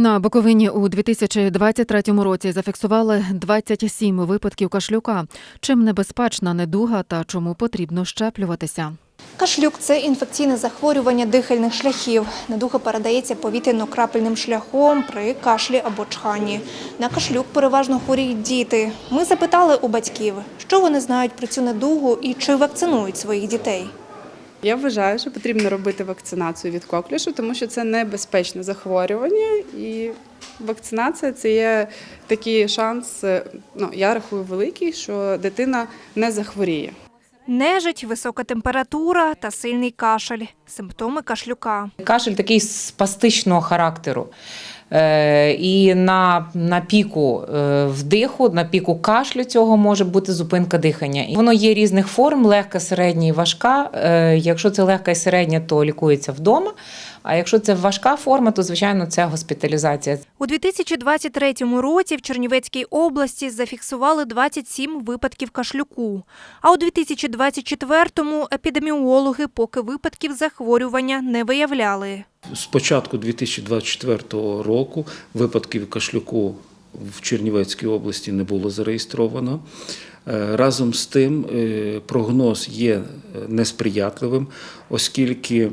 На Буковині у 2023 році зафіксували 27 випадків кашлюка. Чим небезпечна недуга та чому потрібно щеплюватися? Кашлюк це інфекційне захворювання дихальних шляхів. Недуга передається повітряно-крапельним шляхом при кашлі або чханні. На кашлюк переважно хворіють діти. Ми запитали у батьків, що вони знають про цю недугу і чи вакцинують своїх дітей. Я вважаю, що потрібно робити вакцинацію від коклюшу, тому що це небезпечне захворювання, і вакцинація це є такий шанс. е, Ну я рахую великий, що дитина не захворіє. Нежить, висока температура та сильний кашель – симптоми кашлюка. Кашель такий спастичного характеру. Е, І на, на піку е, вдиху, на піку кашлю цього може бути зупинка дихання. І воно є різних форм: легка, середня і важка. Е, Якщо це легка і середня, то лікується вдома. А якщо це важка форма, то звичайно це госпіталізація. У 2023 році в Чернівецькій області зафіксували 27 випадків кашлюку. А у 2024-му епідеміологи поки випадків захворювання не виявляли. З початку 2024 року випадків кашлюку в Чернівецькій області не було зареєстровано. Е, Разом з тим е, прогноз є е, несприятливим, оскільки,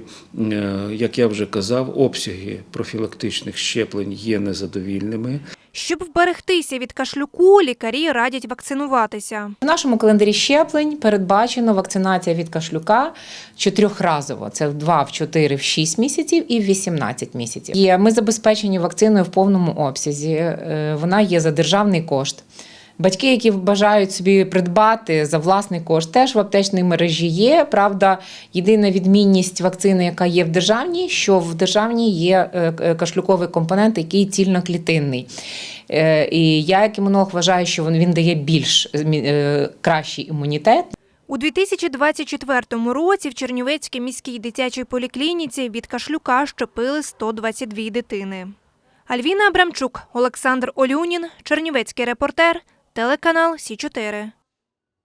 як я вже казав, обсяги профілактичних щеплень є незадовільними. Щоб вберегтися від кашлюку, лікарі радять вакцинуватися. В нашому календарі щеплень передбачено вакцинація від кашлюка чотирьохразово. Це в 2, в 4, в 6 місяців і в 18 місяців. Є ми забезпечені вакциною в повному обсязі. Е, Вона є за державний кошт. Батьки, які бажають собі придбати за власний кошт, теж в аптечній мережі є. Правда, єдина відмінність вакцини, яка є в державній, що в державній є е, е, кашлюковий компонент, який цільноклітинний. Е, І я, як імунолог, вважаю, що він, дає більш кращий імунітет. У 2024 році в Чернівецькій міській дитячій поліклініці від кашлюка щепили 122 дитини. Альвіна Абрамчук, Олександр Олюнін, Чернівецький репортер, телеканал Сі 4